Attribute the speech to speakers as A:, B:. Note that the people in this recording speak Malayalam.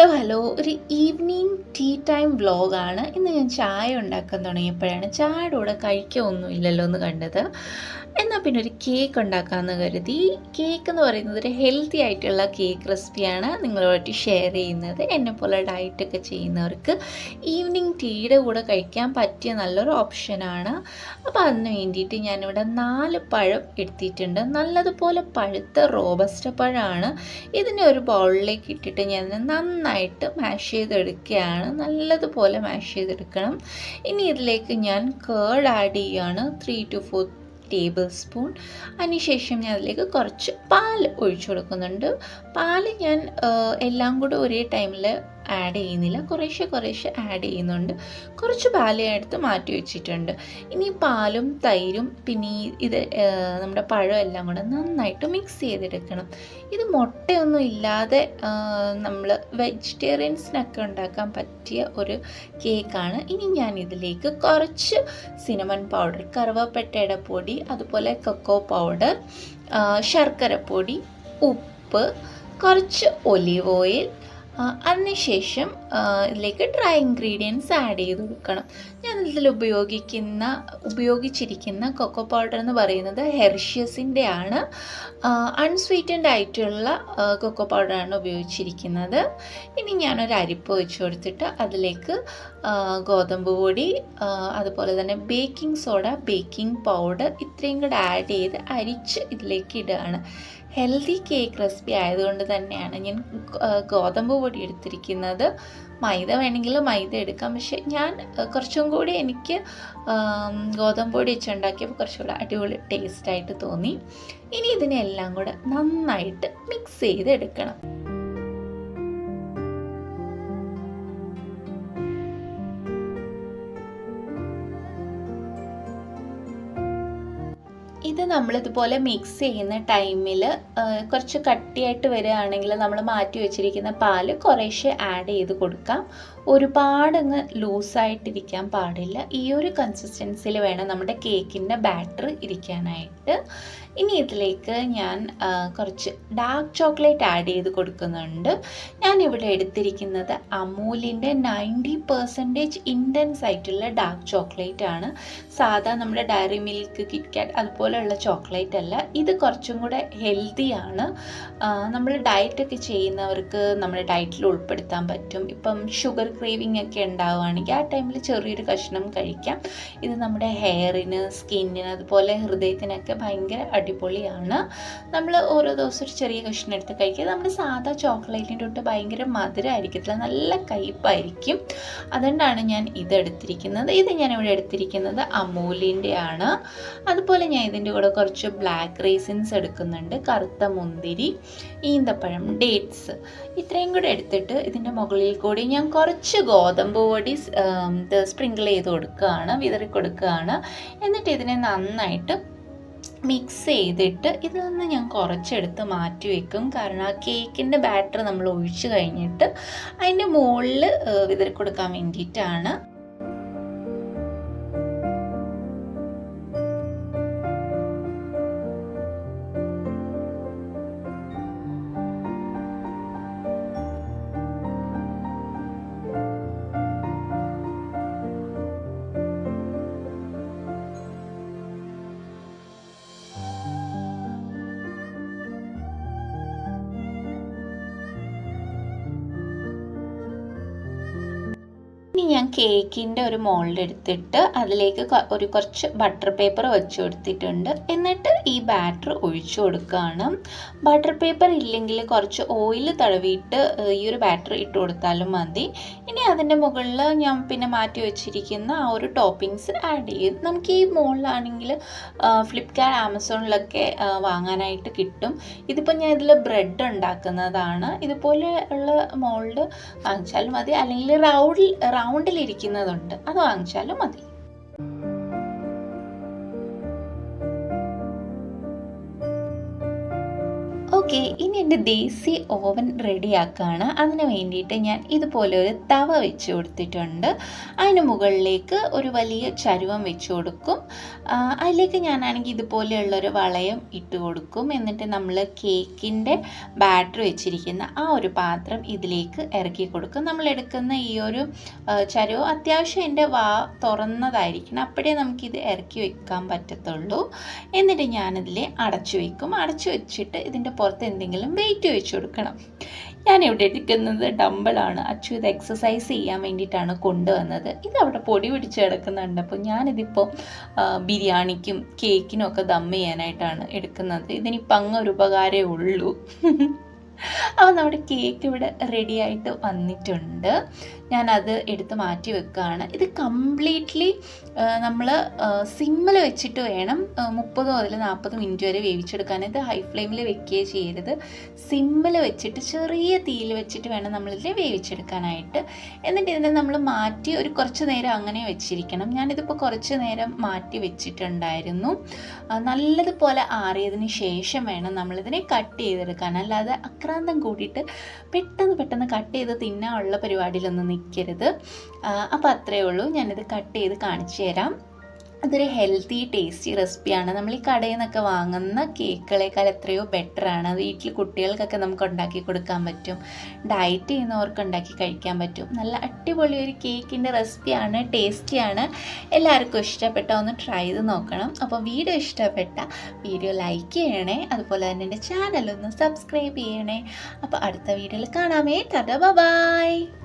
A: Hello hello. ഒരു ഈവനിങ് ടീ ടൈം വ്ലോഗാണ് ഇന്ന് ഞാൻ ചായ ഉണ്ടാക്കാൻ തുടങ്ങിയപ്പോഴാണ് ചായയുടെ കൂടെ കഴിക്കുകയൊന്നും ഇല്ലല്ലോ എന്ന് കണ്ടത്. എന്നാൽ പിന്നെ ഒരു കേക്ക് ഉണ്ടാക്കാമെന്ന് കരുതി. കേക്ക് എന്ന് പറയുന്നത് ഒരു ഹെൽത്തി ആയിട്ടുള്ള കേക്ക് റെസിപ്പിയാണ് നിങ്ങളുമായിട്ട് ഷെയർ ചെയ്യുന്നത്. എന്നെപ്പോലെ ഡയറ്റൊക്കെ ചെയ്യുന്നവർക്ക് ഈവനിങ് ടീയുടെ കൂടെ കഴിക്കാൻ പറ്റിയ നല്ലൊരു ഓപ്ഷനാണ് അപ്പോൾ അതിന് വേണ്ടിയിട്ട് ഞാനിവിടെ നാല് പഴം എടുത്തിട്ടുണ്ട്. നല്ലതുപോലെ പഴുത്ത റോബസ്റ്റ് പഴമാണ്. ഇതിനെ ഒരു ബൗളിലേക്ക് ഇട്ടിട്ട് ഞാൻ നന്നായിട്ട് മാഷ് ചെയ്തെടുക്കുകയാണ്. നല്ലതുപോലെ മാഷ് ചെയ്തെടുക്കണം. ഇനി ഇതിലേക്ക് ഞാൻ കേർഡ് ആഡ് ചെയ്യുകയാണ് three to four tablespoon അതിനുശേഷം ഞാൻ അതിലേക്ക് കുറച്ച് പാൽ ഒഴിച്ചു കൊടുക്കുന്നുണ്ട്. പാൽ ഞാൻ എല്ലാം കൂടെ ഒരേ ടൈമിൽ ആഡ് ചെയ്യുന്നില്ല. കുറേശ്ശെ കുറേശ്ശെ ആഡ് ചെയ്യുന്നുണ്ട്. കുറച്ച് ഞാൻ എടുത്ത് മാറ്റി വെച്ചിട്ടുണ്ട്. ഇനി പാലും തൈരും പിന്നെ ഈ ഇത് നമ്മുടെ പഴം എല്ലാം കൂടെ നന്നായിട്ട് മിക്സ് ചെയ്തെടുക്കണം. ഇത് മുട്ടയൊന്നും ഇല്ലാതെ നമ്മൾ വെജിറ്റേറിയൻസിനൊക്കെ ഉണ്ടാക്കാൻ പറ്റിയ ഒരു കേക്കാണ് ഇനി ഞാൻ ഇതിലേക്ക് കുറച്ച് സിനമൺ പൗഡർ കറുവപ്പെട്ടയുടെ പൊടി അതുപോലെ കൊക്കോ പൗഡർ ശർക്കര പൊടി ഉപ്പ് കുറച്ച് ഒലിവ് ഓയിൽ അതിനുശേഷം ഇതിലേക്ക് ഡ്രൈ ഇൻഗ്രീഡിയൻസ് ആഡ് ചെയ്ത് കൊടുക്കണം. ഞാൻ ഇതിൽ ഉപയോഗിക്കുന്ന ഉപയോഗിച്ചിരിക്കുന്ന കൊക്കോ പൗഡർ എന്ന് പറയുന്നത് ഹെർഷ്യസിന്റെ ആണ്. അൺസ്വീറ്റൻഡ് ആയിട്ടുള്ള കൊക്കോ പൗഡറാണ് ഉപയോഗിച്ചിരിക്കുന്നത്. ഇനി ഞാനൊരു അരിപ്പ് വെച്ച് കൊടുത്തിട്ട് അതിലേക്ക് ഗോതമ്പ് പൊടി അതുപോലെ തന്നെ ബേക്കിംഗ് സോഡ ബേക്കിംഗ് പൗഡർ ഇത്രയും കൂടെ ആഡ് ചെയ്ത് അരിച്ച് ഇതിലേക്ക് ഇടുകയാണ്. ഹെൽത്തി കേക്ക് റെസിപ്പി ആയതുകൊണ്ട് തന്നെയാണ് ഞാൻ ഗോതമ്പ് പൊടി എടുത്തിരിക്കുന്നത്. മൈദ വേണമെങ്കിൽ മൈദ എടുക്കാം. പക്ഷെ ഞാൻ കുറച്ചും കൂടി എനിക്ക് ഗോതമ്പ് പൊടി വെച്ചുണ്ടാക്കിയപ്പോൾ കുറച്ചുകൂടി അടിപൊളി ടേസ്റ്റായിട്ട് തോന്നി. ഇനി ഇതിനെല്ലാം കൂടെ നന്നായിട്ട് മിക്സ് ചെയ്തെടുക്കണം. ഇത് നമ്മളിതുപോലെ മിക്സ് ചെയ്യുന്ന ടൈമിൽ കുറച്ച് കട്ടിയായിട്ട് വരികയാണെങ്കിൽ നമ്മൾ മാറ്റി വെച്ചിരിക്കുന്ന പാൽ കുറേശ്ശെ ആഡ് ചെയ്ത് കൊടുക്കാം. ഒരുപാടങ്ങ് ലൂസായിട്ടിരിക്കാൻ പാടില്ല. ഈ ഒരു കൺസിസ്റ്റൻസിയിൽ വേണം നമ്മുടെ കേക്കിന്റെ ബാറ്റർ ഇരിക്കാനായിട്ട്. ഇനി ഇതിലേക്ക് ഞാൻ കുറച്ച് ഡാർക്ക് ചോക്ലേറ്റ് ആഡ് ചെയ്ത് കൊടുക്കുന്നുണ്ട്. ഞാൻ ഇവിടെ എടുത്തിരിക്കുന്നത് അമൂലിന്റെ നയന്റി പെർസെന്റേജ് ഇന്റൻസ് ആയിട്ടുള്ള ഡാർക്ക് ചോക്ലേറ്റ് ആണ്. സാധാ നമ്മുടെ ഡയറി മിൽക്ക് കിറ്റ്കാറ്റ് അതുപോലെയുള്ള ചോക്ലേറ്റ് അല്ല. ഇത് കുറച്ചും കൂടെ ഹെൽത്തിയാണ് നമ്മൾ ഡയറ്റൊക്കെ ചെയ്യുന്നവർക്ക് നമ്മുടെ ഡയറ്റിൽ ഉൾപ്പെടുത്താൻ പറ്റും. ഇപ്പം ഷുഗർ ക്രേവിംഗ് ഒക്കെ ഉണ്ടാവുകയാണെങ്കിൽ ആ ടൈമിൽ ചെറിയൊരു കഷ്ണം കഴിക്കാം. ഇത് നമ്മുടെ ഹെയറിന് സ്കിന്നിന് അതുപോലെ ഹൃദയത്തിനൊക്കെ ഭയങ്കര അടിപൊളിയാണ്. നമ്മൾ ഓരോ ദിവസം ഒരു ചെറിയ കഷ്ണം എടുത്ത് കഴിക്കുക. നമ്മുടെ സാധാ ചോക്ലേറ്റിന്റെ തൊട്ട് ഭയങ്കര മധുരമായിരിക്കത്തില്ല നല്ല കയ്പായിരിക്കും. അതുകൊണ്ടാണ് ഞാൻ ഇത് എടുത്തിരിക്കുന്നത്. ഇത് ഞാൻ ഇവിടെ എടുത്തിരിക്കുന്നത് അമൂലിന്റെ ആണ് അതുപോലെ ഞാൻ ഇതിന്റെ കൂടെ കുറച്ച് ബ്ലാക്ക് റേസിൻസ് എടുക്കുന്നുണ്ട്. കറുത്ത മുന്തിരി ഈന്തപ്പഴം ഡേറ്റ്സ് ഇത്രയും കൂടെ എടുത്തിട്ട് ഇതിന്റെ മുകളിൽ കൂടി ഞാൻ കുറച്ച് ഗോതമ്പ് പൊടി ഇത് സ്പ്രിങ്കിൾ ചെയ്ത് കൊടുക്കുകയാണ് വിതറി കൊടുക്കുകയാണ്. എന്നിട്ട് ഇതിനെ നന്നായിട്ട് മിക്സ് ചെയ്തിട്ട് ഇതിൽ നിന്ന് ഞാൻ കുറച്ചെടുത്ത് മാറ്റി വെക്കും. കാരണം ആ കേക്കിന്റെ ബാറ്റർ നമ്മൾ ഒഴിച്ചു കഴിഞ്ഞിട്ട് അതിന്റെ മുകളിൽ വിതറി കൊടുക്കാൻ വേണ്ടിയിട്ടാണ്. ഞാൻ കേക്കിന്റെ ഒരു മോൾഡ് എടുത്തിട്ട് അതിലേക്ക് ഒരു കുറച്ച് ബട്ടർ പേപ്പർ വെച്ച് കൊടുത്തിട്ടുണ്ട്. എന്നിട്ട് ഈ ബാറ്റർ ഒഴിച്ചു കൊടുക്കുകയാണ് ബട്ടർ പേപ്പർ ഇല്ലെങ്കിൽ കുറച്ച് ഓയിൽ തടവിയിട്ട് ഈ ഒരു ബാറ്റർ ഇട്ട് കൊടുത്താലും മതി. ഇനി അതിന്റെ മുകളിൽ ഞാൻ പിന്നെ മാറ്റി വെച്ചിരിക്കുന്ന ആ ഒരു ടോപ്പിങ്സ് ആഡ് ചെയ്യും. നമുക്ക് ഈ മോളിലാണെങ്കിൽ ഫ്ലിപ്കാർട്ട് ആമസോണിലൊക്കെ വാങ്ങാനായിട്ട് കിട്ടും. ഇതിപ്പോൾ ഞാൻ ഇതിൽ ബ്രെഡ് ഉണ്ടാക്കുന്നതാണ്. ഇതുപോലെ ഉള്ള മോൾഡ് വാങ്ങിച്ചാലും മതി. അല്ലെങ്കിൽ റൗണ്ടിൽ റൗണ്ടിലിരിക്കുന്നതുണ്ട് അത് വാങ്ങിച്ചാലും മതി. ഓക്കെ ഇനി എന്റെ ദേസി ഓവൻ റെഡിയാക്കുകയാണ് അതിന് വേണ്ടിയിട്ട് ഞാൻ ഇതുപോലെ ഒരു തവ വെച്ച് കൊടുത്തിട്ടുണ്ട്. അതിന് മുകളിലേക്ക് ഒരു വലിയ ചരുവം വെച്ച് കൊടുക്കും. അതിലേക്ക് ഞാനാണെങ്കിൽ ഇതുപോലെയുള്ളൊരു വളയം ഇട്ട് കൊടുക്കും. എന്നിട്ട് നമ്മൾ കേക്കിന്റെ ബാറ്റർ വെച്ചിരിക്കുന്ന ആ ഒരു പാത്രം ഇതിലേക്ക് ഇറക്കി കൊടുക്കും. നമ്മൾ എടുക്കുന്ന ഈ ഒരു ചരുവം അത്യാവശ്യം എന്റെ വാ തുറന്നതായിരിക്കണം. അപ്പോഴേ നമുക്കിത് ഇറക്കി വെക്കാൻ പറ്റത്തുള്ളൂ. എന്നിട്ട് ഞാനിതിൽ അടച്ചു വയ്ക്കും അടച്ചു വെച്ചിട്ട് ഇതിന്റെ പുറത്ത് എന്തെങ്കിലും വെയിറ്റ് വെച്ച് കൊടുക്കണം. ഞാൻ ഇവിടെ എടുക്കുന്നത് ഡമ്പിളാണ് അച്ചു ഇത് എക്സസൈസ് ചെയ്യാൻ വേണ്ടിയിട്ടാണ് കൊണ്ടുവന്നത്. ഇത് അവിടെ പൊടി പിടിച്ച് കിടക്കുന്നുണ്ട്. അപ്പോൾ ഞാനിതിപ്പോൾ ബിരിയാണിക്കും കേക്കിനും ഒക്കെ ദം ചെയ്യാനായിട്ടാണ് എടുക്കുന്നത്. ഇതിനിപ്പോൾ അങ്ങ് ഒരു ഉപകാരമേ ഉള്ളൂ. അപ്പോൾ നമ്മുടെ കേക്ക് ഇവിടെ റെഡി ആയിട്ട് വന്നിട്ടുണ്ട്. ഞാനത് എടുത്ത് മാറ്റി വെക്കുകയാണ്. ഇത് കംപ്ലീറ്റ്ലി നമ്മൾ സിമ്മിൽ വെച്ചിട്ട് വേണം മുപ്പതോ അതിൽ നാൽപ്പത് മിനിറ്റ് വരെ വേവിച്ചെടുക്കാൻ. ഇത് ഹൈ ഫ്ലെയിമിൽ വെക്കുകയേ ചെയ്യരുത്. സിമ്മിൽ വെച്ചിട്ട് ചെറിയ തീയിൽ വെച്ചിട്ട് വേണം നമ്മളിതിൽ വേവിച്ചെടുക്കാനായിട്ട്. എന്നിട്ട് ഇതിനെ നമ്മൾ മാറ്റി ഒരു കുറച്ച് നേരം അങ്ങനെ വെച്ചിരിക്കണം. ഞാനിതിപ്പോൾ കുറച്ച് നേരം മാറ്റി വെച്ചിട്ടുണ്ടായിരുന്നു. നല്ലതുപോലെ ആറിയതിന് ശേഷം വേണം നമ്മളിതിനെ കട്ട് ചെയ്തെടുക്കാൻ. അല്ലാതെ അക്രാന്തം കൂടിയിട്ട് പെട്ടെന്ന് പെട്ടെന്ന് കട്ട് ചെയ്ത് തിന്നാനുള്ള പരിപാടിയിലൊന്നും നിൽക്കരുത് അപ്പോൾ അത്രയേ ഉള്ളൂ. ഞാനിത് കട്ട് ചെയ്ത് കാണിച്ചു തരാം. അതൊരു ഹെൽത്തി ടേസ്റ്റി റെസിപ്പിയാണ് നമ്മൾ ഈ കടയിൽ നിന്നൊക്കെ വാങ്ങുന്ന കേക്കുകളേക്കാൾ എത്രയോ ബെറ്ററാണ് വീട്ടിൽ കുട്ടികൾക്കൊക്കെ നമുക്ക് ഉണ്ടാക്കി കൊടുക്കാൻ പറ്റും. ഡയറ്റ് ചെയ്യുന്നവർക്ക് ഉണ്ടാക്കി കഴിക്കാൻ പറ്റും. നല്ല അടിപൊളി ഒരു കേക്കിന്റെ റെസിപ്പിയാണ് ടേസ്റ്റിയാണ് എല്ലാവർക്കും ഇഷ്ടപ്പെട്ട ഒന്ന് ട്രൈ ചെയ്ത് നോക്കണം. അപ്പോൾ വീഡിയോ ഇഷ്ടപ്പെട്ട വീഡിയോ ലൈക്ക് ചെയ്യണേ. അതുപോലെ തന്നെ എന്റെ ചാനലൊന്ന് സബ്സ്ക്രൈബ് ചെയ്യണേ. അപ്പോൾ അടുത്ത വീഡിയോയിൽ കാണാമേ. ടാറ്റ ബൈ